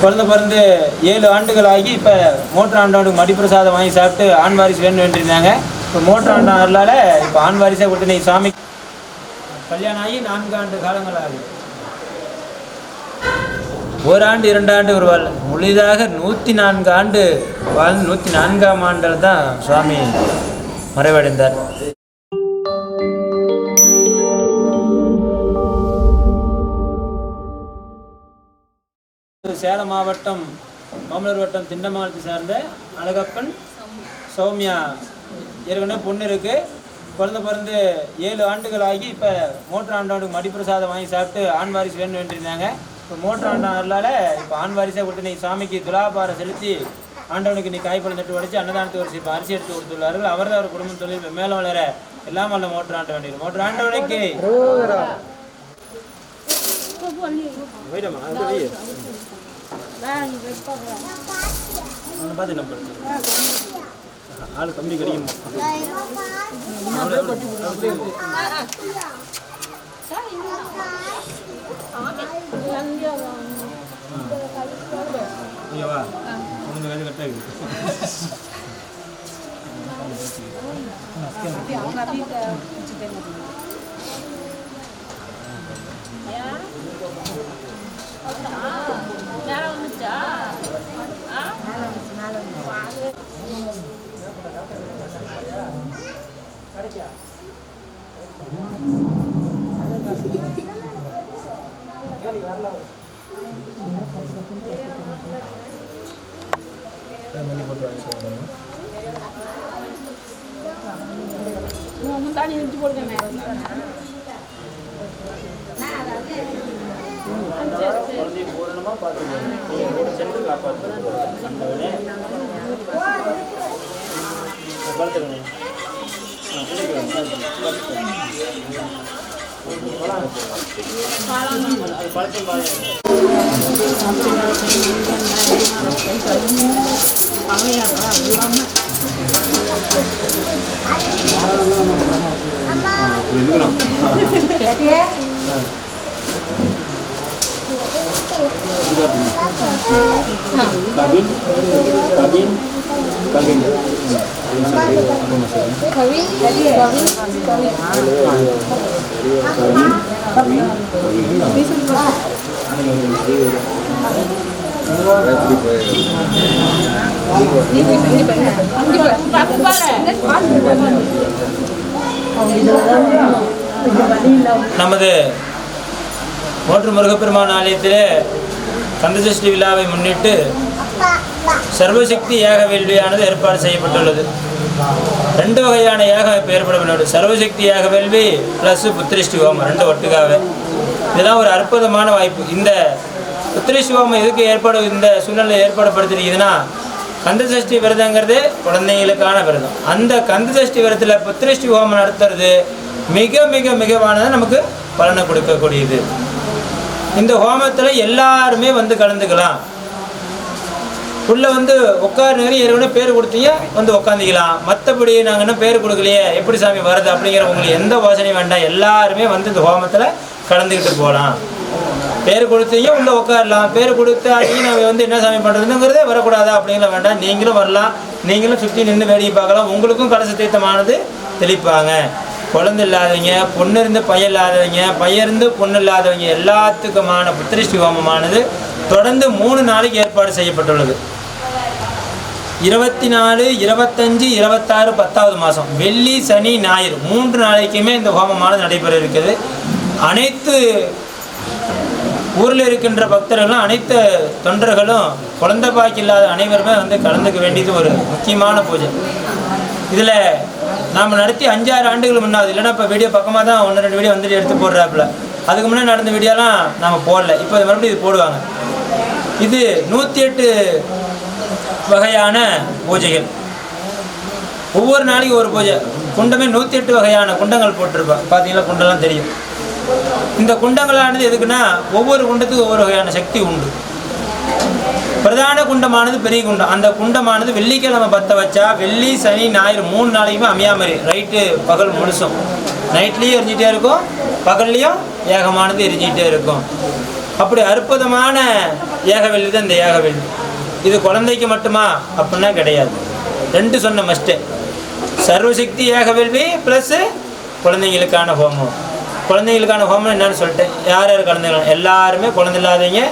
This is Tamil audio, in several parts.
குழந்த பிறந்து ஏழு ஆண்டுகள் ஆகி இப்போ மோட்டர் ஆண்டவனுக்கு மடிப்பிரசாதம் வாங்கி சாப்பிட்டு ஆண் வாரிசு வேணும் வேண்டியிருந்தாங்க. இப்போ மோட்டர் ஆண்டாண்டால இப்போ ஆண் வாரிசை கொடுத்து நீ சாமி கல்யாணம் ஆகி நான்கு ஆண்டு காலங்கள் ஆகுது ஓராண்டு இரண்டு ஆண்டு ஒரு வாழ் முழுதாக நூற்றி நான்கு ஆண்டு வாழ்ந்து நூற்றி நான்காம் ஆண்டில் தான் சுவாமி மறைவடைந்தார். சேலம் மாவட்டம் மாமலர் வட்டம் திண்டமாவட்டத்தை சார்ந்த அழகப்பன் சௌமியா. ஏற்கனவே பொண்ணு இருக்கு. குழந்தை பிறந்து ஏழு ஆண்டுகள் ஆகி இப்போ மோட்டர் ஆண்டவனுக்கு மடிப்பிரசாதம் வாங்கி சாப்பிட்டு ஆண் வாரிசு வேணும் வேண்டியிருந்தாங்க. இப்போ மோட்டர் ஆண்டால இப்போ ஆண் வாரிசை கொடுத்து நீ சாமிக்கு துலாபாரம் செலுத்தி ஆண்டவனுக்கு நீ காய்ப்பழம் தட்டு உடைச்சு அன்னதானத்தை ஒரு இப்போ அரிசி எடுத்து கொடுத்துள்ளார்கள். அவர் தான் அவர் குடும்பம் தொழில் மேலே வளர எல்லாம் வல்ல மோட்டர் ஆண்ட வேண்டியது மோட்டர் ஆண்டவனுக்கு போயிடமா? பார்த்து என்ன ஆள் கம்மி கிடைக்கும் ஓகேவா வேலை கரெக்டாக இருக்குது Nah, ada பூரணமாக பார்த்துக்கணும் நீங்கள் கூட சென்று காப்பாற்றணும் ஆண்டவனே பார்த்துக்கணும் அது பழக்கம் பாருங்க Kabin, kabin, kabin. நமது ஒன்று முருகப்பெருமான் ஆலயத்திலே கந்தசஷ்டி விழாவை முன்னிட்டு சர்வசக்தி ஏக வேள்வியானது ஏற்பாடு செய்யப்பட்டுள்ளது. ரெண்டு வகையான ஏகம் இப்போ ஏற்படப்பட்டுள்ளது சர்வசக்தி ஏக வேள்வி ப்ளஸ் புத்திரிஷ்டி ஹோமம் ரெண்டு ஒட்டுக்காவே இதெல்லாம் ஒரு அற்புதமான வாய்ப்பு. இந்த புத்திரிஷ்டி ஹோமம் எதுக்கு ஏற்பாடு இந்த சூழ்நிலை ஏற்பாடுபடுத்திருக்குதுன்னா கந்தசஷ்டி விரதங்கிறது குழந்தைங்களுக்கான விரதம். அந்த கந்தசஷ்டி விரதத்தில் புத்திரிஷ்டி ஹோமம் நடத்துறது மிக மிக மிகவானது நமக்கு பலனை கொடுக்கக்கூடியது. இந்த ஹோமத்தில் எல்லாருமே வந்து கலந்துக்கலாம். உள்ளே வந்து உட்காருங்க ஏற்கனவே பேர் கொடுத்தீங்க வந்து உட்காந்துக்கலாம் மற்றபடி நாங்கள் இன்னும் பேர் கொடுக்கலையே எப்படி சாமி வருது அப்படிங்கிற உங்களுக்கு எந்த யோசனையும் வேண்டாம். எல்லாருமே வந்து இந்த ஹோமத்தில் கலந்துக்கிட்டு போகலாம். பேர் கொடுத்தீங்க உள்ளே உட்காரலாம். பேர் கொடுத்து அதையும் நாங்கள் வந்து என்ன சாமி பண்ணுறதுங்கிறதே வரக்கூடாதா அப்படிங்கிற வேண்டாம். நீங்களும் வரலாம். நீங்களும் சுற்றி நின்று வேடிக்கை பார்க்கலாம். உங்களுக்கும் கலச தீர்த்தமானது தெளிப்பாங்க. குழந்தை இல்லாதவங்க பொண்ணு இருந்து பையன் இல்லாதவங்க பையன் இருந்து பொண்ணு இல்லாதவங்க எல்லாத்துக்குமான புத்திரிஷ்டி ஹோமமானது தொடர்ந்து மூணு நாளைக்கு ஏற்பாடு செய்யப்பட்டுள்ளது. இருபத்தி நாலு இருபத்தஞ்சு இருபத்தாறு பத்தாவது மாதம் வெள்ளி சனி ஞாயிறு. மூன்று நாளைக்குமே இந்த ஹோமமானது நடைபெற இருக்குது. அனைத்து ஊரில் இருக்கின்ற பக்தர்களும் அனைத்து தொண்டர்களும் குழந்தை பாக்கி இல்லாத அனைவருமே வந்து கலந்துக்க வேண்டியது ஒரு முக்கியமான பூஜை. இதில் நாம் நடத்தி அஞ்சாறு ஆண்டுகள் முன்னாது. இல்லைன்னா இப்போ வீடியோ பக்கமாக தான் ஒன்று ரெண்டு வீடியோ வந்துட்டு எடுத்து போடுறாப்புல. அதுக்கு முன்னாடி நடந்த வீடியோலாம் நம்ம போடல. இப்போ மறுபடியும் இது போடுவாங்க. இது நூற்றி எட்டு வகையான பூஜைகள். ஒவ்வொரு நாளைக்கு ஒரு பூஜை. குண்டமே நூற்றி எட்டு வகையான குண்டங்கள் போட்டிருப்பேன் பார்த்தீங்களா குண்டெல்லாம் தெரியும். இந்த குண்டங்களானது எதுக்குன்னா ஒவ்வொரு குண்டத்துக்கும் ஒவ்வொரு வகையான சக்தி உண்டு. பிரதான குண்டமானது பெரிய குண்டம். அந்த குண்டமானது வெள்ளிக்கிழமை பற்ற வச்சா வெள்ளி சனி ஞாயிறு மூணு நாளைக்குமே அமையாமரி ரைட்டு பகல் முழுசும். நைட்லேயும் எரிஞ்சிட்டே இருக்கும். பகல்லையும் ஏகமானது எரிஞ்சிட்டே இருக்கும். அப்படி அற்புதமான ஏகவெள்ளி தான் இந்த ஏகவெள்ளி. இது குழந்தைக்கு மட்டுமா? அப்படின்னா கிடையாது. ரெண்டு சொன்ன மஸ்ட்டு சர்வசக்தி ஏகவெல்வி ப்ளஸ்ஸு குழந்தைங்களுக்கான ஹோமம். குழந்தைங்களுக்கான ஹோமம் என்னன்னு சொல்லிட்டேன். யார் யார் குழந்தைங்க எல்லாருமே குழந்தை இல்லாதவங்க.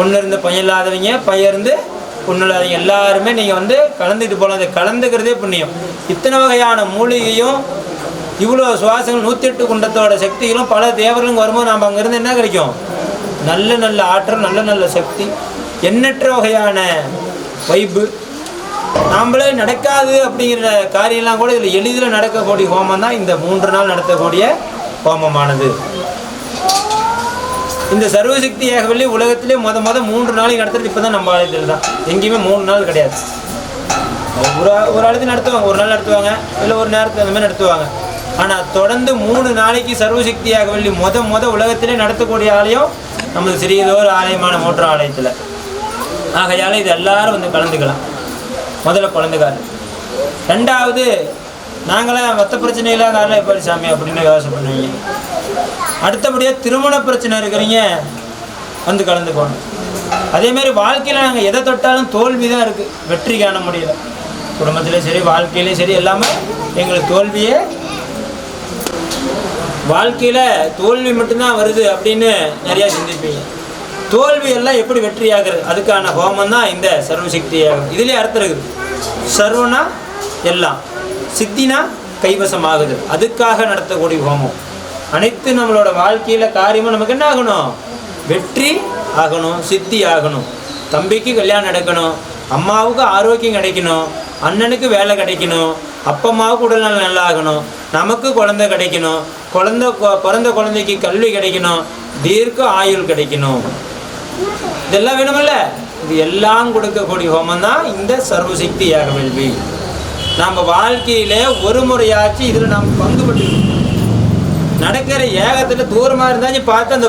பொண்ணு இருந்து பையன் இல்லாதவங்க பையன் இருந்து பொண்ணு இல்லாதவங்க எல்லாருமே நீங்கள் வந்து கலந்துக்கிட்டு போகலாம் அதை கலந்துக்கிறதே புண்ணியம். இத்தனை வகையான மூலிகையும் இவ்வளோ சுவாசங்கள் நூற்றி எட்டு குண்டத்தோட சக்திகளும் பல தேவர்களும் வரும்போது நாம் அங்கேருந்து என்ன கிடைக்கும்? நல்ல நல்ல ஆற்றல் நல்ல நல்ல சக்தி எண்ணற்ற வகையான வைப்பு நாம்ளே நடக்காது அப்படிங்கிற காரியம்லாம் கூட இதில் எளிதில் நடக்கக்கூடிய ஹோமம் தான் இந்த மூன்று நாள் நடத்தக்கூடிய ஹோமமானது. இந்த சர்வசக்தி ஏகவல்லி உலகத்திலே முத முத மூன்று நாளைக்கு நடத்துறது இப்போ தான் நம்ம ஆலயத்தில் தான் எங்கேயுமே மூணு நாள் கிடையாது. ஒரு ஆ- ஒரு ஆலயத்தில் நடத்துவாங்க ஒரு நாள் நடத்துவாங்க இல்லை ஒரு நேரத்துக்கு அந்த மாதிரி நடத்துவாங்க. ஆனால் தொடர்ந்து மூணு நாளைக்கு சர்வசக்தி ஏகவல்லி முத முத உலகத்திலே நடத்தக்கூடிய ஆலயம் நமது சிறியதோர் ஆலயமான மூன்று ஆலயத்தில். ஆகையால் இது எல்லாரும் வந்து கலந்துக்கலாம். முதல்ல குழந்தைக்கார் ரெண்டாவது நாங்களாம் மற்ற பிரச்சனை காலையில் எப்படி சாமி அப்படின்னு யோசனை பண்ணுவீங்க? அடுத்தபடியாக திருமண பிரச்சனை இருக்கிறீங்க வந்து கலந்துக்கணும் அதேமாரி வாழ்க்கையில் நாங்கள் எதை தொட்டாலும் தோல்வி தான் இருக்குது வெற்றி காண முடியல. குடும்பத்திலையும் சரி வாழ்க்கையிலையும் சரி எல்லாமே எங்களுக்கு தோல்வியே. வாழ்க்கையில் தோல்வி மட்டும்தான் வருது அப்படின்னு நிறையா சிந்திப்பீங்க. தோல்வி எல்லாம் எப்படி வெற்றி அதுக்கான ஹோமம் தான் இந்த சர்வசக்தி யாகம் இதுலேயே அர்த்தம் இருக்குது. சர்வனா எல்லாம். சித்தினா கைவசம் ஆகுது அதுக்காக நடத்தக்கூடிய ஹோமம். அனைத்து நம்மளோட வாழ்க்கையில் காரியமும் நமக்கு என்ன ஆகணும்? வெற்றி ஆகணும் சித்தி ஆகணும். தம்பிக்கு கல்யாணம் நடக்கணும் அம்மாவுக்கு ஆரோக்கியம் கிடைக்கணும் அண்ணனுக்கு வேலை கிடைக்கணும் அப்பம்மாவுக்கு உடல்நலம் நல்லா ஆகணும் நமக்கு குழந்தை கிடைக்கணும் குழந்த பிறந்த குழந்தைக்கு கல்வி கிடைக்கணும் தீர்க்க ஆயுள் கிடைக்கணும். இதெல்லாம் வேணுமில்ல? இது எல்லாம் கொடுக்கக்கூடிய ஹோமம் தான் இந்த சர்வசக்தி யாக வேள்வி. நம்ம வாழ்க்கையில ஒரு முறையாச்சு இதில் நாம் பங்கு பெற்றுக்கணும் நடக்கிற ஏகத்தில் தூரமாக இருந்தாச்சும் பார்த்து அந்த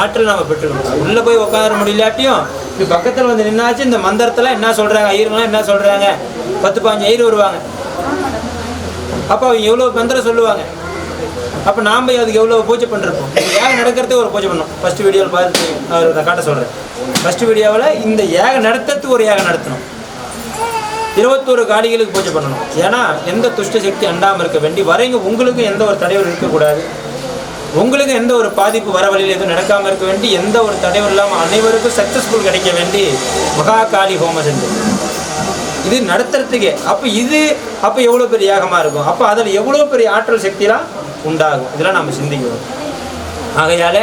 ஆற்றல் நம்ம பெற்றுக்கணும். உள்ளே போய் உட்கார முடியலாட்டியும் இப்படி பக்கத்தில் வந்து நின்னாச்சு இந்த மந்திரத்தில் என்ன சொல்கிறாங்க ஐயருங்களாம் என்ன சொல்கிறாங்க பத்து பாஞ்சு ஐயர் வருவாங்க. அப்போ அவங்க எவ்வளோ மந்திரம் சொல்லுவாங்க? அப்போ நாம் அதுக்கு எவ்வளோ பூஜை பண்ணிருப்போம்? ஏக நடக்கிறதுக்கு ஒரு பூஜை பண்ணோம். ஃபஸ்ட்டு வீடியோவில் பார்த்து அவர் நான் காட்ட சொல்கிறேன் ஃபஸ்ட்டு வீடியோவில் இந்த ஏக நடத்துறதுக்கு ஒரு ஏக நடத்தணும். இருபத்தோரு காளிகளுக்கு பூஜை பண்ணணும். ஏன்னா எந்த துஷ்ட சக்தி அண்டாமல் இருக்க வேண்டி வரைங்க உங்களுக்கும் எந்த ஒரு தடைவர் இருக்கக்கூடாது. உங்களுக்கு எந்த ஒரு பாதிப்பு வர வழியில் எதுவும் நடக்காமல் இருக்க வேண்டி எந்த ஒரு தடைவர் இல்லாமல் அனைவருக்கும் சக்ஸஸ்ஃபுல் கிடைக்க வேண்டி மகா காளி ஹோமம் செஞ்சு. இது நடத்துறதுக்கே. அப்போ இது அப்போ எவ்வளோ பெரிய யாகமாக இருக்கும்? அப்போ அதில் எவ்வளோ பெரிய ஆற்றல் சக்திலாம் உண்டாகும்? இதெல்லாம் நம்ம சிந்திக்கணும். ஆகையால்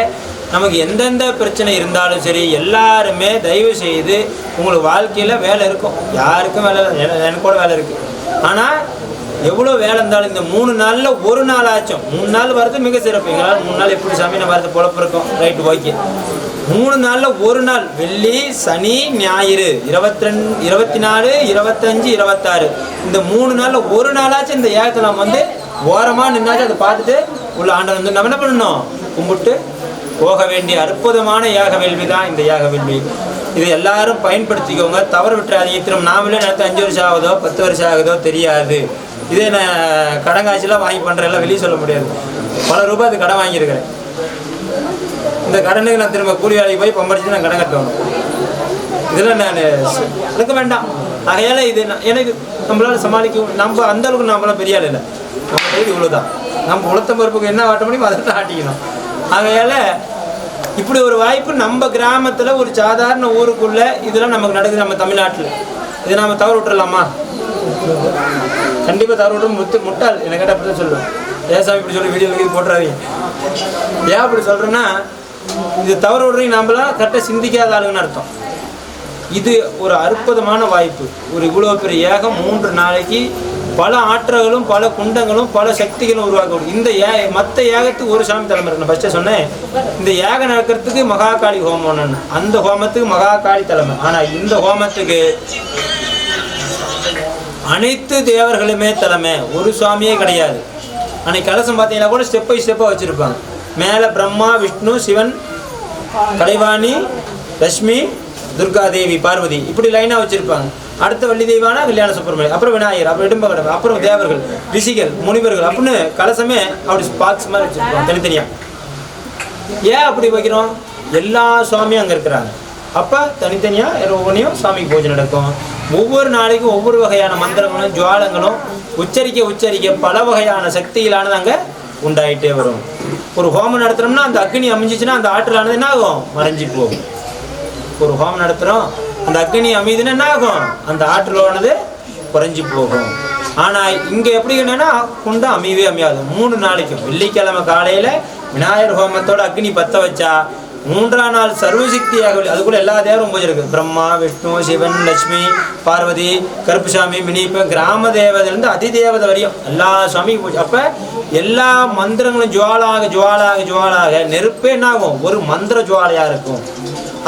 நமக்கு எந்தெந்த பிரச்சனை இருந்தாலும் சரி எல்லாருமே தயவு செய்து உங்களுக்கு வாழ்க்கையில் வேலை இருக்கும். யாருக்கும் வேலை எனக்கு கூட வேலை இருக்குது ஆனால் எவ்வளோ வேலை இருந்தாலும் இந்த மூணு நாளில் ஒரு நாள் ஆச்சும். மூணு நாள் வரது மிக சிறப்பு. எங்களால் மூணு நாள் எப்படி சாமி நம்ம வரது பொழப்பு இருக்கும்? Right okay. மூணு நாளில் ஒரு நாள் வெள்ளி சனி ஞாயிறு இருபத்தி ரெண்டு இருபத்தி நாலு இருபத்தஞ்சு இருபத்தாறு. இந்த மூணு நாளில் ஒரு நாளாச்சும் இந்த ஏகத்தில் நம்ம வந்து ஓரமாக நின்னாச்சும் அதை பார்த்துட்டு உள்ள ஆண்டவன் வந்து நம்ம என்ன பண்ணணும்? கும்பிட்டு போக வேண்டிய அற்புதமான யாக வேள்வி தான் இந்த யாக வேள்வி இது எல்லாரும் பயன்படுத்திக்கோங்க. தவறு விட்டுறாதீங்க. திரும்ப நாமளே நடத்த அஞ்சு வருஷம் ஆகுதோ பத்து வருஷம் ஆகுதோ தெரியாது. இதே நான் கடன் காய்ச்சலாம் வாங்கி பண்ணுறேன் வெளியே சொல்ல முடியாது. பல ரூபாய் அது கடன் வாங்கியிருக்கிறேன். இந்த கடனுக்கு நான் திரும்ப கூலி வேலைக்கு போய் பம்படிச்சு நான் கடன் கட்டணும். இதெல்லாம் நான் எடுக்க வேண்டாம். ஆகையால் இது நான் எனக்கு நம்மளால் சமாளிக்க நம்ம அந்தளவுக்கு நம்மளால் நம்மளாம் பெரிய ஆள் இல்லை. நம்ம கைது இவ்வளோதான் நம்ம உளுத்த பருப்புக்கு என்ன ஆட்ட முடியுமோ அதை தான் ஆட்டிக்கணும். ஆகையால இப்படி ஒரு வாய்ப்பு நம்ம கிராமத்தில் ஒரு சாதாரண ஊருக்குள்ள இதெல்லாம் நமக்கு நடக்குது நம்ம தமிழ்நாட்டில். இதை நாம் தவறு விட்டுறலாமா? கண்டிப்பாக தவறு விட்டு முத்து முட்டாள். எனக்கு கேட்டால் அப்படி தான் சொல்லுவேன். ஏன் சாமி இப்படி சொல்லி வீடியோ இது போட்டுறாதீங்க. ஏன் அப்படி சொல்கிறேன்னா இது தவறு விடுறீங்க நம்மளாம் கரெக்டாக சிந்திக்காத ஆளுங்கன்னு அர்த்தம். இது ஒரு அற்புதமான வாய்ப்பு. ஒரு இவ்வளோ பெரிய ஏகம் மூன்று நாளைக்கு பல ஆற்றல்களும் பல குண்டங்களும் பல சக்திகளும் உருவாக்க இந்த ஏ மற்ற ஏகத்துக்கு ஒரு சாமி தலைமை இருக்கு நான் ஃபஸ்ட்டே சொன்னேன். இந்த ஏகம் நடக்கிறதுக்கு மகாகாளி ஹோமம்னு அந்த ஹோமத்துக்கு மகாகாளி தலைமை. ஆனால் இந்த ஹோமத்துக்கு அனைத்து தேவர்களுமே தலைமை. ஒரு சுவாமியே கிடையாது. அன்னைக்கு கலசம் பார்த்தீங்கன்னா கூட ஸ்டெப் பை ஸ்டெப்பாக வச்சுருப்பாங்க. மேலே பிரம்மா விஷ்ணு சிவன் கலைவாணி லக்ஷ்மி துர்கா தேவி பார்வதி. இப்படி லைனாக வச்சுருப்பாங்க. அடுத்த வள்ளி தெய்வானா கல்யாண சுப்பிரமணியம். அப்புறம் விநாயகர் அப்புறம் இடும்பகடம் அப்புறம் தேவர்கள் ரிஷிகள் முனிவர்கள் அப்படின்னு கலசமே அப்படி பாக்ஸ் மாதிரி வச்சுருக்கோம் தனித்தனியாக ஏன் அப்படி வைக்கிறோம்? எல்லா சுவாமியும் அங்கே இருக்கிறாங்க. அப்போ தனித்தனியாக ஒவ்வொன்றையும் சுவாமிக்கு பூஜை நடக்கும். ஒவ்வொரு நாளைக்கும் ஒவ்வொரு வகையான மந்திரங்களும் ஜுவாலங்களும் உச்சரிக்க உச்சரிக்க பல வகையான சக்திகளானது அங்கே உண்டாயிட்டே வரும். ஒரு ஹோமம் நடத்துறோம்னா அந்த அக்னி அமைஞ்சிச்சுன்னா அந்த ஆற்றலானது என்ன ஆகும் மறைஞ்சு போகும். ஒரு ஹோமம் நடத்துகிறோம் அந்த அக்னி அமைதுன்னா என்ன ஆகும் அந்த ஆற்றலானது குறைஞ்சி போகும். ஆனால் இங்கே எப்படி என்னன்னா குண்டம் அமையவே அமையாது. மூணு நாளைக்கும். வெள்ளிக்கிழமை காலையில் விநாயகர் ஹோமத்தோட அக்னி பற்ற வச்சா மூன்றாம் நாள் சர்வசக்தியாக அதுக்குள்ள எல்லா தேவரும் பூஜை இருக்கு. பிரம்மா விஷ்ணு சிவன் லட்சுமி பார்வதி கருப்புசாமி மினிப்பு கிராம தேவதைலேருந்து அதி தேவதை வரையும் எல்லா சாமியும் பூஜை. அப்போ எல்லா மந்திரங்களும் ஜுவாலாக ஜுவாலாக ஜுவாலாக நெருப்பே என்ன ஆகும் ஒரு மந்திர ஜுவாலையாக இருக்கும்.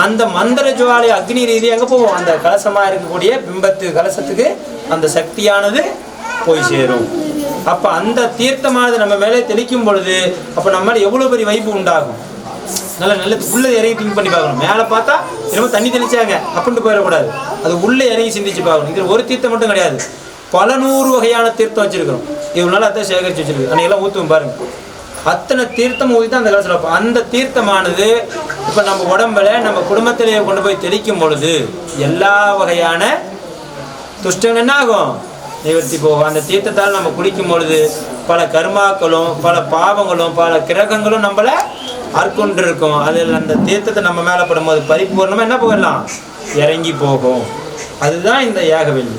அந்த மந்திர ஜுவாலை அக்னி ரீதி எங்கே போகும் அந்த கலசமாக இருக்கக்கூடிய பிம்பத்து கலசத்துக்கு அந்த சக்தியானது போய் சேரும். அப்போ அந்த தீர்த்தமானது நம்ம மேலே தெளிக்கும் பொழுது அப்போ நம்ம எவ்வளோ பெரிய வைப்பு உண்டாகும்? நல்ல நல்ல உள்ள இறங்கி திங்க் பண்ணி பார்க்கணும். மேலே பார்த்தா என்னமோ தண்ணி தெளிச்சாங்க அப்படின்ட்டு போயிடக்கூடாது. அது உள்ளே இறங்கி சிந்திச்சு பார்க்கணும். இது ஒரு தீர்த்தம் மட்டும் கிடையாது. பல நூறு வகையான தீர்த்தம் வச்சிருக்கிறோம். இவனால அதான் சேகரித்து வச்சிருக்கோம் அன்னைக்கெல்லாம் ஊற்றுவோம் பாருங்க. அத்தனை தீர்த்தம் ஊதி தான் அந்த காலத்தில் வைப்போம். அந்த தீர்த்தமானது இப்போ நம்ம உடம்புல நம்ம குடும்பத்திலேயே கொண்டு போய் தெளிக்கும் பொழுது எல்லா வகையான துஷ்டங்கள் என்ன ஆகும்? நிவர்த்தி போகும். அந்த தீர்த்தத்தால் நம்ம குளிக்கும் பொழுது பல கர்மாக்களும் பல பாவங்களும் பல கிரகங்களும் நம்மளை அற்கொண்டு இருக்கும் அதில் அந்த தீர்த்தத்தை நம்ம மேலே படும்போது பரிபூர்ணமாக என்ன போகலாம் இறங்கி போகும். அதுதான் இந்த ஏகவெள்ளி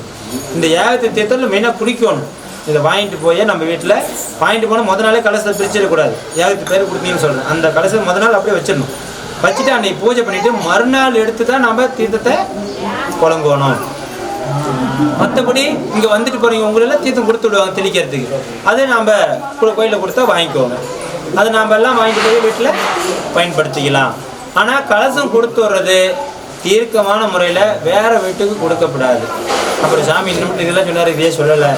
இந்த ஏகத்தை தீர்த்தத்தில் மெயினாக குடிக்கணும். இதை வாங்கிட்டு போய் நம்ம வீட்டில். வாங்கிட்டு போனால் முத நாளே கலசத்தை பிரிச்சிடக்கூடாது யாருக்கு பேர் கொடுத்தீங்கன்னு சொல்கிறேன் அந்த கலசத்தை முத நாள் அப்படியே வச்சிடணும். வச்சுட்டு அன்னைக்கு பூஜை பண்ணிவிட்டு மறுநாள் எடுத்து தான் நம்ம தீர்த்தத்தை குழங்கணும். மற்றபடி இங்கே வந்துட்டு போகிறீங்க உங்களெல்லாம் தீர்த்தம் கொடுத்து விடுவாங்க தெளிக்கிறதுக்கு. அதை நாம் கோயிலில் கொடுத்தா வாங்கிக்கோங்க. அதை நாம் எல்லாம் வாங்கிட்டு போய் வீட்டில் பயன்படுத்திக்கலாம். ஆனால் கலசம் கொடுத்து வர்றது தீர்க்கமான முறையில் வேறு வீட்டுக்கு கொடுக்கப்படாது. அப்புறம் சாமி இன்னும் இதெல்லாம் சொன்னார் இதே சொல்லலை.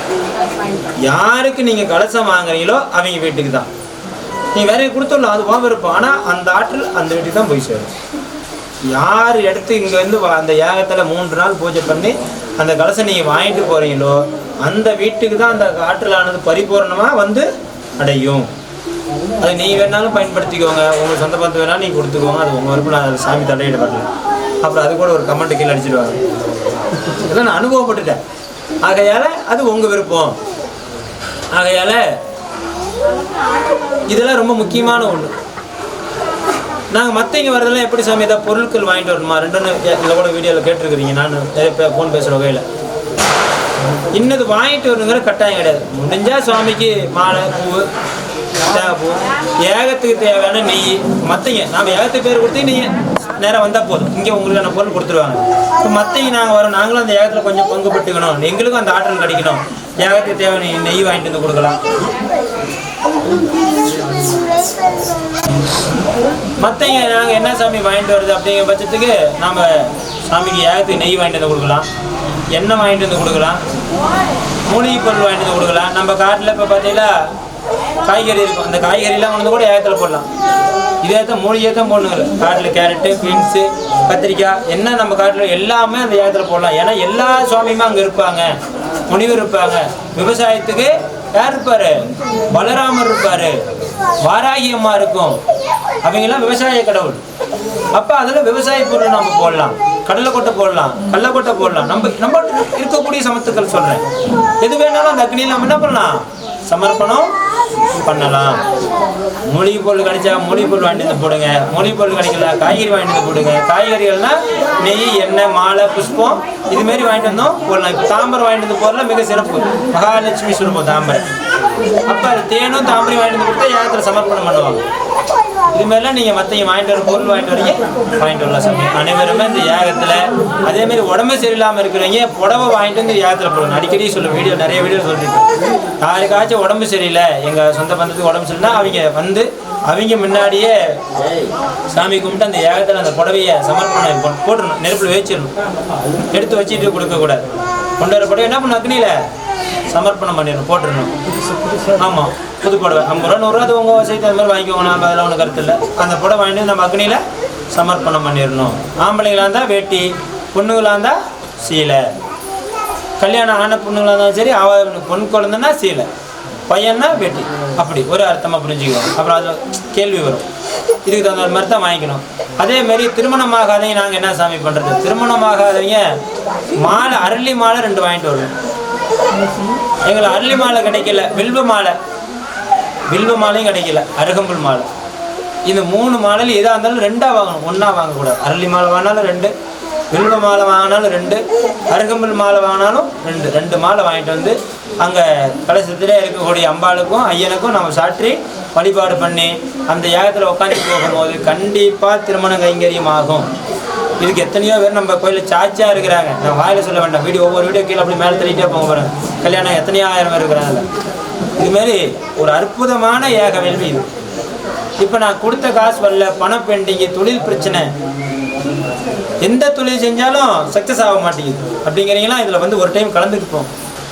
யாருக்கு நீங்கள் கலசம் வாங்குறீங்களோ அவங்க வீட்டுக்கு தான். நீ வேற கொடுத்துடலாம் அது வாங்க இருப்போம் ஆனால் அந்த ஆற்றல் அந்த வீட்டுக்கு தான் போய் சேரும். யார் எடுத்து இங்கேருந்து அந்த யாகத்தில் மூன்று நாள் பூஜை பண்ணி அந்த கலசம் நீங்கள் வாங்கிட்டு போகிறீங்களோ அந்த வீட்டுக்கு தான் அந்த ஆற்றலானது பரிபூரணமாக வந்து அடையும். அது நீ வேணாலும் பயன்படுத்திக்கோங்க. உங்களுக்கு சொந்த பத்து வேணாலும் நீங்கள் கொடுத்துக்கோங்க. அது உங்கள் விருப்பம் நான் சாமி தடையிட வரல. அப்புறம் அது கூட ஒரு கமெண்ட் கீழே அடிச்சிடுவாங்க. இதெல்லாம் நான் அனுபவப்பட்டுட்டேன். ஆகையால் அது உங்கள் விருப்பம். ஆகையால் இதெல்லாம் ரொம்ப முக்கியமான ஒன்று நாங்கள் மற்றவங்க வரதெல்லாம் எப்படி சாமி ஏதாவது பொருட்கள் வாங்கிட்டு வரணுமா? ரெண்டுன்னு இதில் கூட வீடியோவில் கேட்டிருக்கிறீங்க. நான் நிறைய பேர் ஃபோன் பேசுகிற வகையில். இன்னது வாங்கிட்டு வரணுங்கிற கட்டாயம் கிடையாது. முடிஞ்சால் சுவாமிக்கு மாலை பூ தேவைப்பூ ஏகத்துக்கு தேவையான நெய் மற்றங்க நாம் ஏகத்துக்கு பேர் கொடுத்தீங்க நீங்கள் நேரம் வந்தால் போதும். இங்கே உங்களுக்கான பொருள் கொடுத்துருவாங்க. இப்போ மற்றவங்க நாங்கள் வரோம். நாங்களும் அந்த ஏகத்தில் கொஞ்சம் பங்கு பெற்றுக்கணும். எங்களுக்கும் அந்த ஆற்றல் கிடைக்கணும். ஏகத்துக்கு தேவையான நெய் வாங்கிட்டு வந்து கொடுக்கலாம். மற்றவங்க நாங்கள் என்ன சாமி வாங்கிட்டு வருது அப்படிங்கிற பட்சத்துக்கு நாம் சாமிக்கு ஏகத்துக்கு நெய் வாங்கிட்டு வந்து கொடுக்கலாம். எண்ணெய் வாங்கிட்டு வந்து கொடுக்கலாம். மூலிகை பொருள் வாங்கிட்டு வந்து கொடுக்கலாம். நம்ம காட்டில் இப்போ பார்த்தீங்கன்னா காய்கறி இருக்கும் அந்த காய்கறிலாம் வந்து கூட ஏகத்தில் போடலாம். இதே தான் மூலிகை தான் போடணும் காட்டில் கேரட்டு பீன்ஸு கத்திரிக்காய் என்ன நம்ம காட்டில் எல்லாமே அந்த ஏகத்தில் போடலாம். ஏன்னா எல்லா சுவாமியுமே அங்கே இருப்பாங்க. முனிவர் இருப்பாங்க. விவசாயத்துக்கு யார் இருப்பார்? பலராமர் இருப்பார். வாராகி அம்மா இருக்கும். அவங்கெல்லாம் விவசாய கடவுள். அப்போ அதில் விவசாய பொருள் நம்ம போடலாம். கடலை கொட்டை போடலாம். கடலக்கொட்டை போடலாம். நம்ம நம்ம இருக்கக்கூடிய சமத்துக்கள் சொல்கிறேன் எது வேணாலும் அந்த அக்னியில் நம்ம என்ன பண்ணலாம்? சமர்ப்பணம் பண்ணலாம். மூலிகை பொருள் கிடைச்சா மூலிகை பொருள் வாங்கிட்டு வந்து போடுங்க. மூலிகை பொருள் கிடைக்கல காய்கறி வாங்கிட்டு வந்து போடுங்க. காய்கறிகள்னா நெய் எண்ணெய் மாலை புஷ்பம் இதுமாரி வாங்கிட்டு வந்தோம். போடலாம் இப்போ தாம்பரம் வாங்கிட்டு வந்து போடலாம் மிக சிறப்பு. மகாலட்சுமி சுரூபம் தாம்பரம். அப்போ தேனும் தாம்பரம் வாங்கிட்டு வந்து கொடுத்தா யாத்திரை சமர்ப்பணம் பண்ணுவாங்க. இது மாதிரிலாம் நீங்கள் மற்றவங்க வாங்கிட்டு வர பொருள் வாங்கிட்டு வரீங்க வாங்கிட்டு வரலாம் சாமி. அனைவருமே இந்த யாகத்தில் அதே மாதிரி உடம்பு சரியில்லாமல் இருக்கிறவங்க புடவை வாங்கிட்டு வந்து யாகத்தில் போடணும். அடிக்கடி சொல்ல வீடியோ நிறைய வீடியோ சொல்லியிருக்கேன் யாருக்காச்சும் உடம்பு சரியில்லை எங்கள் சொந்த பந்தத்துக்கு உடம்பு சரியில்லைனா அவங்க வந்து அவங்க முன்னாடியே சாமி கும்பிட்டு அந்த யாகத்தில் அந்த புடவையை சமர்ப்பணம் போட்டுடணும். நெருப்பில் வச்சிடணும். எடுத்து வச்சுட்டு கொடுக்கக்கூடாது. கொண்டு வர புடவை என்ன பண்ணணும் அக்னியில்? சமர்ப்பணம் பண்ணிடணும் போட்டுடணும். ஆமாம் புது புடவை. ஐம்பது ரூபா நூறுரூவா அது உங்கள் வசதி அந்த மாதிரி வாங்கிக்கோங்க. நம்ம அதெல்லாம் ஒன்றும் கருத்து இல்லை. அந்த புடவை வாங்கிட்டு நம்ம அக்னியில் சமர்ப்பணம் பண்ணிடணும். ஆம்பளைங்களாக இருந்தால் வேட்டி பொண்ணுங்களாக இருந்தால் சீலை. கல்யாணம் ஆன பொண்ணுங்களாக இருந்தாலும் சரி அவ பொன் குழந்தைன்னா சீலை. பையன்னா வேட்டி. அப்படி ஒரு அர்த்தமாக புரிஞ்சுக்குவோம் அப்புறம் அது கேள்வி வரும். இதுக்கு தகுந்த மாதிரி தான் வாங்கிக்கணும். அதேமாரி திருமணம் திருமணமாகாதவங்க நாங்கள் என்ன சாமி பண்ணுறது திருமணமாகாதவங்க மாலை அரளி மாலை ரெண்டு வாங்கிட்டு வருவோம். எங்களுக்கு அரளி மாலை கிடைக்கல வில்வ மாலை. வில்வ மாலையும் கிடைக்கல அருகம்புல் மாலை. இந்த மூணு மாலையில் எதாக இருந்தாலும் ரெண்டாக வாங்கணும். ஒன்றா வாங்கக்கூடாது. அரளி மாலை வாங்கினாலும் ரெண்டு வில்வ மாலை வாங்கினாலும் ரெண்டு அருகம்புல் மாலை வாங்கினாலும் ரெண்டு. ரெண்டு மாலை வாங்கிட்டு வந்து அங்கே கலசத்திலே இருக்கக்கூடிய அம்பாளுக்கும் ஐயனுக்கும் நம்ம சாற்றி வழிபாடு பண்ணி அந்த யாகத்தில் உட்காந்து போகும்போது கண்டிப்பாக திருமண கைங்கரியம் ஆகும். இதுக்கு எத்தனையோ பேர் நம்ம கோயிலில் சாட்சியா இருக்கிறாங்க. நான் வாயில சொல்ல வேண்டாம். வீடியோ ஒவ்வொரு வீடியோ கீழே அப்படி மேலே தள்ளிட்டே போக போகிறேன் கல்யாணம் எத்தனையோ ஆயிரம் பேர் இருக்கிறாங்க இதுமாரி ஒரு அற்புதமான ஏக வேள்வி இது. இப்போ நான் கொடுத்த காசு வரல. பண பெண்டிங்கு தொழில் பிரச்சனை. எந்த தொழில் செஞ்சாலும் சக்ஸஸ் ஆக மாட்டேங்குது. அப்படிங்கிறீங்களா இதில் வந்து ஒரு டைம் கலந்துக்குப்போம்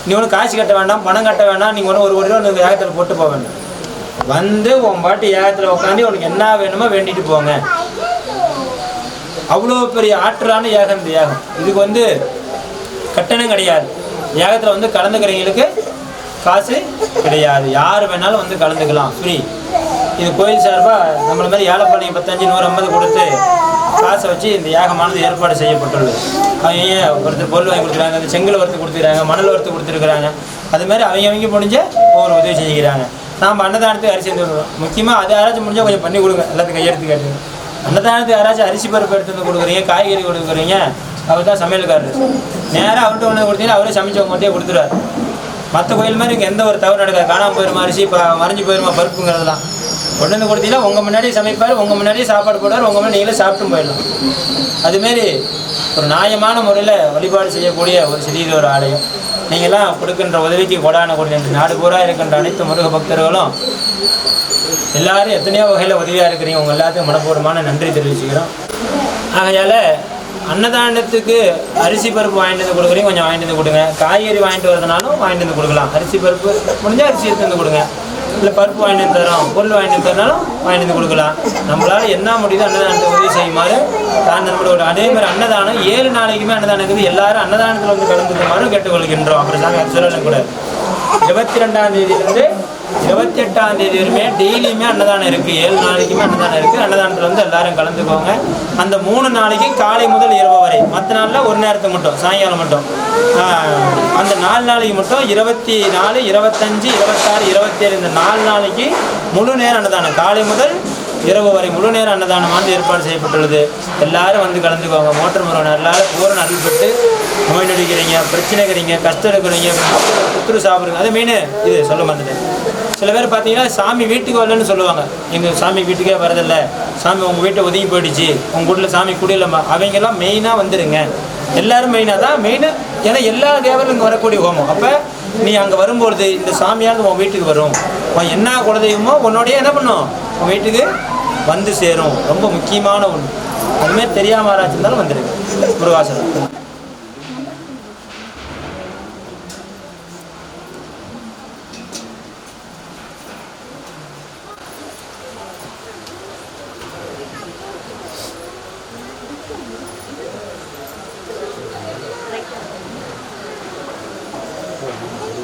நீ ஒன்றும் காசு கட்ட வேண்டாம் பணம் கட்ட வேண்டாம் நீங்கள் ஒன்று ஒரு ஒரு ரூபா ஏகத்தில் போட்டு போக வேண்டாம். வந்து உன் பாட்டு ஏகத்தில் உட்காந்து உனக்கு என்ன வேணுமோ வேண்டிட்டு போங்க. அவ்வளோ பெரிய ஆற்றலான யாகம் இந்த யாகம். இதுக்கு வந்து கட்டணம் கிடையாது. யாகத்தில் வந்து கலந்துக்கிறவங்களுக்கு காசு கிடையாது. யார் வேணாலும் வந்து கலந்துக்கலாம். ஃப்ரீ இது கோயில் சார்பாக நம்மள மாதிரி ஏழைப்பாளையம் பத்தஞ்சு நூறு ஐம்பது கொடுத்து காசை வச்சு இந்த யாகமானது ஏற்பாடு செய்யப்பட்டுள்ளது. அவங்க ஏன் ஒருத்தர் பொருள் வாங்கி கொடுத்துருக்காங்க அந்த செங்கல் வறுத்து கொடுத்துருக்காங்க மணல் வறுத்து கொடுத்துருக்குறாங்க. அது மாதிரி அவங்க அவங்க முடிஞ்ச ஒவ்வொரு உதவி செஞ்சுக்கிறாங்க. நாம் அன்னதானத்துக்கு அரிசி முக்கியமாக அது யாராச்சும் முடிஞ்சால் கொஞ்சம் பண்ணி கொடுங்க. எல்லாத்துக்கும் கையெழுத்து கேட்டுங்க அன்னதானத்துக்கு யாராச்சும் அரிசி பருப்பு எடுத்து வந்து கொடுக்குறீங்க காய்கறி கொடுக்குறீங்க அவர் தான் சமையல்காரர். நேராக அவர்கிட்ட ஒன்று கொடுத்தீங்கன்னா அவரே சமைச்சு உங்கள்கிட்டயே கொடுத்துருவார். மற்ற கோயில் மாதிரி இங்கே எந்த ஒரு தவறு நடக்காது. காணாமல் போயிருமா அரிசி இப்போ மறைஞ்சு போயிருமா பருப்புங்கிறதுலாம் கொண்டு வந்து கொடுத்தீங்கன்னா உங்கள் முன்னாடியே சமைப்பார் உங்கள் முன்னாடியே சாப்பாடு போடுவார் உங்கள் முன்னாடி நீங்களே சாப்பிட்டு போயிடலாம். அதுமாரி ஒரு நியாயமான முறையில் வழிபாடு செய்யக்கூடிய ஒரு சிறிய ஒரு ஆலயம். நீங்களாம் கொடுக்கின்ற உதவிக்கு கொடான கொடி நன்றி. நாடு பூரா இருக்கின்ற அனைத்து முருக பக்தர்களும் எல்லாரும் எத்தனையோ வகையில் உதவியாக இருக்கிறீங்க. உங்கள் எல்லாத்துக்கும் மனப்பூர்வமான நன்றி தெரிவிச்சுக்கிறோம். ஆகையால் அன்னதானத்துக்கு அரிசி பருப்பு வாங்கிட்டு வந்து கொடுக்குறீங்க. கொஞ்சம் வாங்கிட்டு வந்து கொடுங்க. காய்கறி வாங்கிட்டு வரதுனாலும் வாங்கிட்டு வந்து கொடுக்கலாம். அரிசி பருப்பு முடிஞ்சால் அரிசி எடுத்து வந்து கொடுங்க. இல்லை பருப்பு வாங்கிட்டு வந்து தரோம் பொருள் வாங்கிட்டு தரனாலும் வாங்கிட்டு வந்து கொடுக்கலாம். நம்மளால் என்ன முடியுதோ அன்னதானத்தை உதவி செய்யுமாறு தான் நம்மளோட அதே மாதிரி அன்னதானம் ஏழு நாளைக்குமே அன்னதானம் இருக்குது. எல்லாரும் அன்னதானத்தில் வந்து கலந்துக்குமாறு கேட்டுக்கொள்கின்றோம். அப்புறம் தாங்க கூட. இருபத்தி ரெண்டாம் தேதியிலிருந்து இருபத்தி எட்டாம் தேதி வரையுமே டெய்லியுமே அன்னதானம் இருக்குது ஏழு நாளைக்குமே அன்னதானம் இருக்குது அன்னதானத்தில் வந்து எல்லாரும் கலந்துக்கோங்க. அந்த மூணு நாளைக்கு காலை முதல் இரவு வரை. மற்ற நாளில் ஒரு நேரத்துக்கு மட்டும் சாயங்காலம் மட்டும். அந்த நாலு நாளைக்கு மட்டும் இருபத்தி நாலு இருபத்தஞ்சு இருபத்தாறு இருபத்தேழு இந்த நாலு நாளைக்கு முழு நேரம் அன்னதானம். காலை முதல் இரவு வரை முழு நேர அன்னதானம் வந்து ஏற்பாடு செய்யப்பட்டுள்ளது. எல்லாரும் வந்து கலந்துக்கோங்க. மோட்டர் முருகன் எல்லாரும் பூரண அருள் நோய் நடிக்கிறீங்க பிரச்சனை இருக்கிறீங்க கஷ்டம் இருக்கிறீங்க புத்துரு சாப்பிடுங்க. அது மெயின் இது. சொல்ல மாட்டேன் சில பேர் பார்த்தீங்கன்னா சாமி வீட்டுக்கு வரலன்னு சொல்லுவாங்க. எங்கள் சாமி வீட்டுக்கே வரதில்ல. சாமி உங்கள் வீட்டை ஒதுங்கி போயிடுச்சு. உங்கள் வீட்டில் சாமி குடியிலம்மா அவங்கெல்லாம் மெயினாக வந்துடுங்க எல்லாரும் மெயினாக தான். மெயினாக ஏன்னா எல்லா தேவரும் இங்கே வரக்கூடிய ஹோமம். அப்போ நீ அங்கே வரும்பொழுது இந்த சாமியானது உன் வீட்டுக்கு வரும். உன் என்ன குலதெய்வமோ உன்னோடைய என்ன பண்ணும்? உன் வீட்டுக்கு வந்து சேரும். ரொம்ப முக்கியமான ஒன்று அதுமாரி தெரியாமல் யாராச்சும் இருந்தாலும் வந்துடுங்க முருகாசனம் Gracias.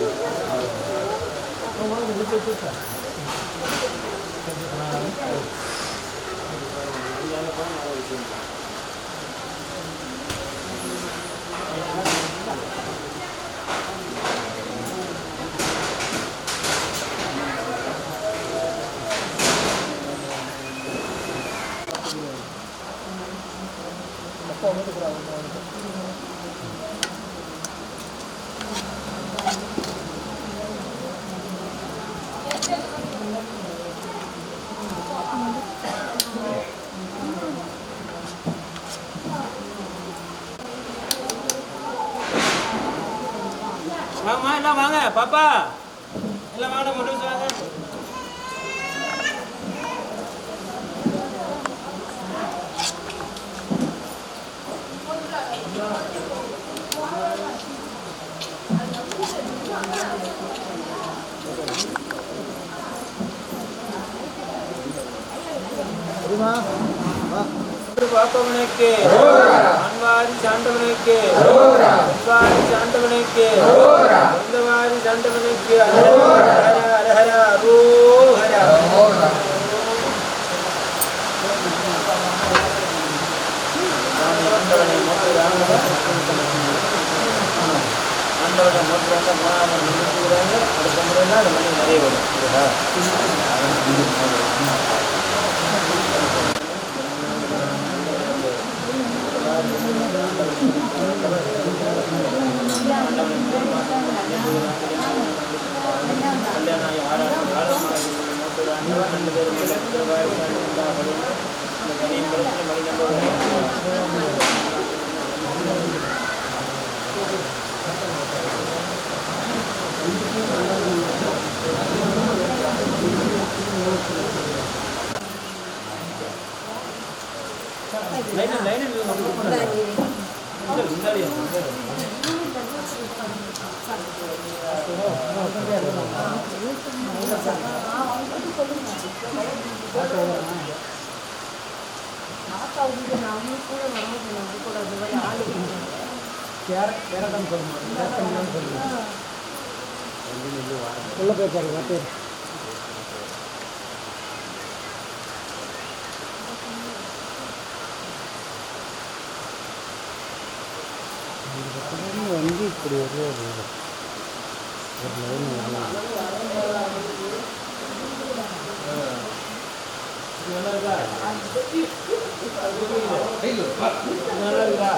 எல்லாம் வாங்க பாப்பா. எல்லாம் வாங்க. மட்டும் வாங்க பாப்பவனுக்கு. அன்பாதி சாண்டவனுக்கு அன்பாதி சாண்டவனுக்கு சொந்தவாதி ஆண்டவரோட மோத்திரங்க மாணவன் நிறுத்துகிறாங்க அதுக்கு அப்புறம் தான் அந்த மணி நிறைய வரும் உள்ள போய் பாருங்க பேர் வந்து இப்படி ஒரு ஒரு லைன் நல்லா இருக்கா நல்லா இருக்கா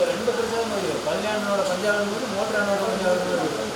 எனக்கு ரெண்டு பிரச்சனை இருக்கு கல்யாணனோட பஞ்சாபம் இருக்கு மோட்டரானோட பஞ்சாபம் இருக்கு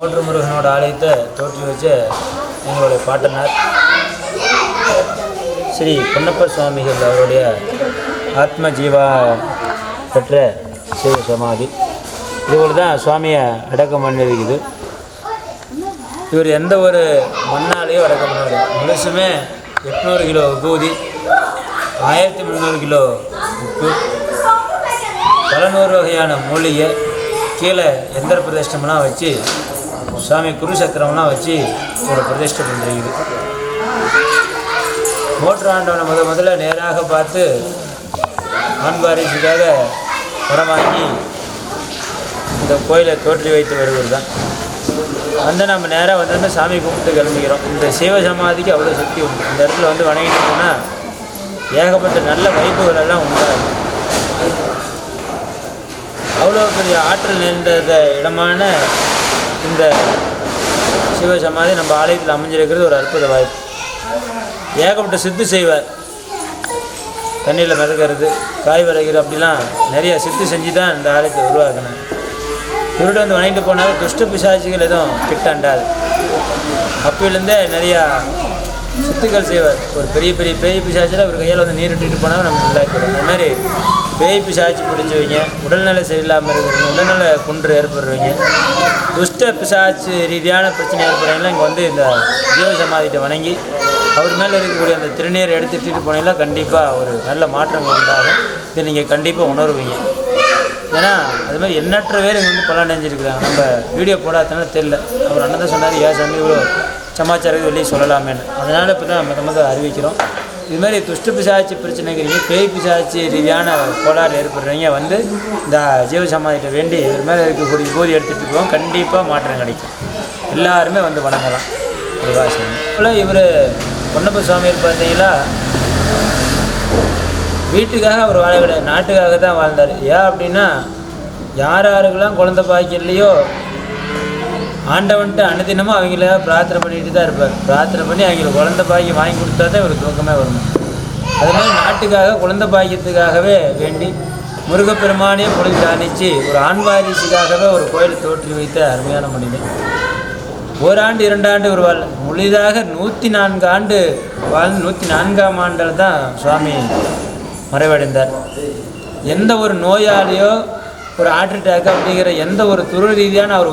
போற்று முருகனோட ஆலயத்தை தோற்றி வச்ச எங்களுடைய பாட்டனார் ஸ்ரீ பொன்னப்ப சுவாமிகள் அவருடைய ஆத்ம ஜீவா பெற்ற சிவ சமாதி. இதுபோல் தான் சுவாமியை அடக்கம் பண்ணியிருக்குது. இவர் எந்த ஒரு மண்ணாலேயும் அடக்கம் பண்ணாரு முழுசுமே எட்நூறு கிலோ பூதி ஆயிரத்தி முந்நூறு கிலோ உப்பு பல நூறு வகையான மூலிகை கீழே எந்திர பிரதிஷ்டம்லாம் வச்சு சுவாமி குருசக்கரம்லாம் வச்சு ஒரு பிரதிஷ்டை பண்ணுறீங்க மோட்டர் ஆண்டவனை முத முதல்ல நேராக பார்த்து ஆண்பாரிசுக்காக படம் வாங்கி இந்த கோயிலை தோற்றி வைத்து வருவது தான். வந்து நம்ம நேராக வந்து சாமி கும்பிட்டு கிளம்பிக்கிறோம். இந்த சிவ சமாதிக்கு அவ்வளோ சக்தி உண்டு. இந்த இடத்துல வந்து வணங்கிட்டு போனால் ஏகப்பட்ட நல்ல வைப்புகள் எல்லாம் உண்டாகும். அவ்வளோ பெரிய ஆற்றல் நிறைந்த இடமான இந்த சிவ சமாதி நம்ம ஆலயத்தில் அமைஞ்சிருக்கிறது ஒரு அற்புத வாய்ப்பு. ஏகப்பட்ட சித்து செய்வார் தண்ணியில் மிதக்கிறது காய் வரைகிறது அப்படிலாம் நிறைய சித்து செஞ்சு தான் இந்த ஆலயத்தை உருவாக்கினேன். இவர்கிட்ட வந்து வணங்கிட்டு போனாலும் துஷ்ட பிசாசிகள் எதுவும் கிட்டாண்டாது அப்பிலேருந்தே நிறையா சுத்திகள் செய்வார். ஒரு பெரிய பெரிய பேய் பிசாச்சில் அவர் கையில் வந்து நீர் விட்டுட்டு போனால் நம்ம நல்லா இருக்கிறோம் அந்த மாதிரி பேய் பிசாச்சு பிடிச்சவங்க உடல்நிலை சரியில்லாமல் இருக்கிறவங்க உடல்நிலை குன்று ஏற்படுறவங்க துஷ்ட பிசாச்சு ரீதியான பிரச்சனை ஏற்படுறவங்களாம் இங்கே வந்து இந்த ஜீவ சமாதிட்ட வணங்கி அவர் மேலே இருக்கக்கூடிய அந்த திருநீர் எடுத்துட்டு போனீங்கன்னா கண்டிப்பாக ஒரு நல்ல மாற்றங்கள் உண்டாகும். இதை நீங்கள் கண்டிப்பாக உணர்வீங்க. ஏன்னா அது மாதிரி எண்ணற்ற பேர் இங்கே வந்து பலனடைஞ்சிருக்கிறாங்க நம்ம வீடியோ போடாதனால தெரில அவர் அண்ணன் தான் சொன்னார் ஏன் சாமி இவ்வளோ சமாச்சாரம் வெளியே சொல்லலாமேன்னு. அதனால் இப்போ தான் நம்ம முத அறிவிக்கிறோம். இது மாதிரி துஷ்ட பிசாட்சி பிரச்சனைங்கிறீங்க பேய் பிசாட்சி ரீதியான கோளாறு ஏற்படுறவங்க வந்து இந்த ஜீவ சமாதிட்ட வேண்டி இது மாதிரி இருக்கக்கூடிய போதி எடுத்துகிட்டு போவோம். கண்டிப்பாக மாற்றம் கிடைக்கும். எல்லாருமே வந்து வணங்கலாம். முருகாசனம் இப்போ இவர் பொன்னப்ப சுவாமி பார்த்தீங்களா வீட்டுக்காக அவர் வாழ கிடையாது நாட்டுக்காக தான் வாழ்ந்தார். ஏன் அப்படின்னா யார் யாருக்கெல்லாம் குழந்தை பாய்க்கலையோ ஆண்டவன்ட்டு அனுதினமும் அவங்கள பிரார்த்தனை பண்ணிட்டு தான் இருப்பார். பிரார்த்தனை பண்ணி அவங்கள குழந்த பாக்கியம் வாங்கி கொடுத்தா தான் இவருக்கு தூக்கமே வரும்? அது மாதிரி நாட்டுக்காக குழந்த பாக்கியத்துக்காகவே வேண்டி முருகப்பெருமானே பொழுது தானிச்சு ஒரு ஆண் வாரிசுக்காகவே ஒரு கோயில் தோற்றி வைத்த அருமையான மனிதன். ஓராண்டு இரண்டாண்டு ஒரு வாழ் முழுதாக நூற்றி நான்கு ஆண்டு வாழ்ந்து நூற்றி நான்காம் ஆண்டில் தான் சுவாமி மறைவடைந்தார். எந்த ஒரு நோயாளியோ ஒரு ஹார்ட் அட்டாக் அப்படிங்கிற எந்த ஒரு துறை ரீதியான அவர்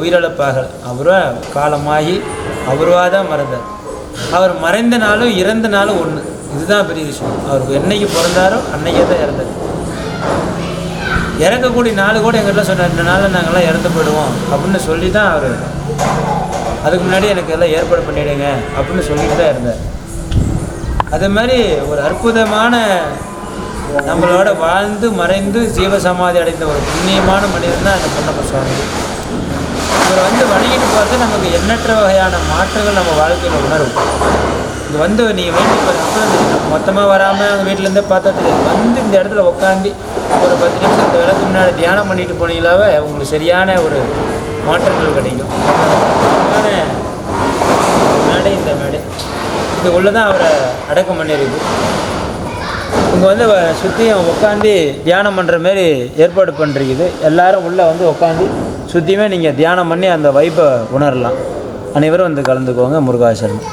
உயிரிழப்பாக அவரா காலமாகி அவருவாக தான் மறந்தார். அவர் மறைந்த நாளும் இறந்த நாளும் ஒன்று இதுதான் பெரிய விஷயம். அவர் என்னைக்கு பிறந்தாரோ அன்னைக்கே தான் இறந்தார். இறக்கக்கூடிய நாள் கூட எங்கிட்ட சொன்னார் இந்த நாளில் நாங்கள்லாம் இறந்து போயிடுவோம். அப்படின்னு சொல்லி தான் அவர் அதுக்கு முன்னாடி எனக்கு எல்லாம் ஏற்பாடு பண்ணிவிடுங்க அப்படின்னு சொல்லிட்டு தான் இருந்தார். அது மாதிரி ஒரு அற்புதமான நம்மளோட வாழ்ந்து மறைந்து ஜீவசமாதி அடைந்த ஒரு புண்ணியமான மனிதன் தான் அந்த பொன்னப்ப சுவாமி. இவர் வந்து வணங்கிட்டு பார்த்து நமக்கு எண்ணற்ற வகையான மாற்றங்கள் நம்ம வாழ்க்கையில் உணரும். இது வந்து நீங்கள் வேண்டி அப்புறம் மொத்தமாக வராமல் அவங்க வீட்டிலேருந்தே பார்த்தா தெரியாது. வந்து இந்த இடத்துல உட்காந்து ஒரு பத்து நிமிஷம் இந்த விளக்கு முன்னாடி தியானம் பண்ணிட்டு போனீங்களாவே உங்களுக்கு சரியான ஒரு மாற்றங்கள் கிடைக்கும். மேடை இந்த மேடை. இது உள்ளே தான் அவரை அடக்கம் பண்ணியிருக்கு. இங்கே வந்து சுற்றியும் உட்காந்து தியானம் பண்ணுற மாரி ஏற்பாடு பண்ணிருக்குது எல்லாரும் உள்ளே வந்து உட்காந்து சுற்றியுமே நீங்கள் தியானம் பண்ணி அந்த வைப்பை உணரலாம். அனைவரும் வந்து கலந்துக்கோங்க முருகாசரணம்.